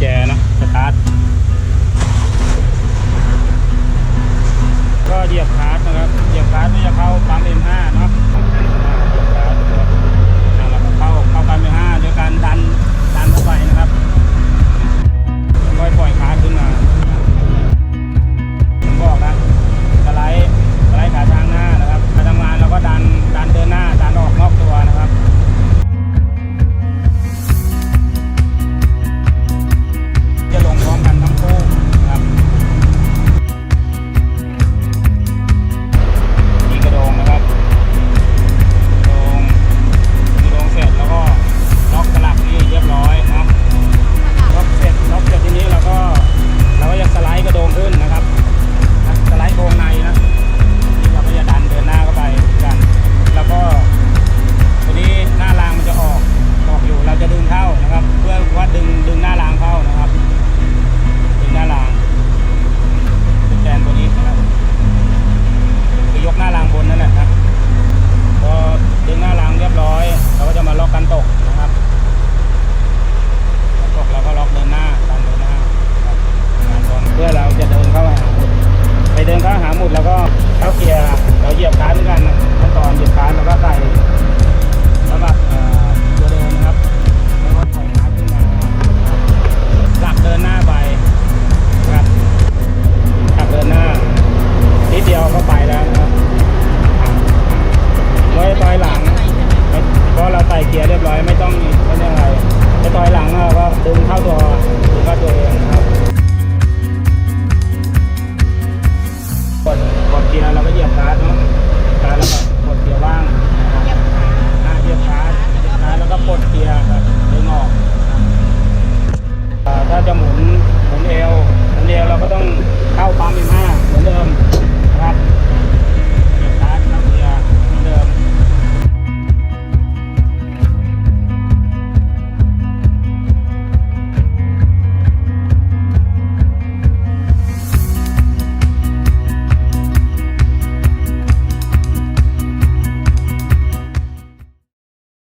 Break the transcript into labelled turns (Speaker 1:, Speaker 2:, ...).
Speaker 1: แจนะสตาร์ทก็เหยียบคาร์ดนะครับเหยียบคาร์ดที่จะเข้าปั๊ม M5 เนาะ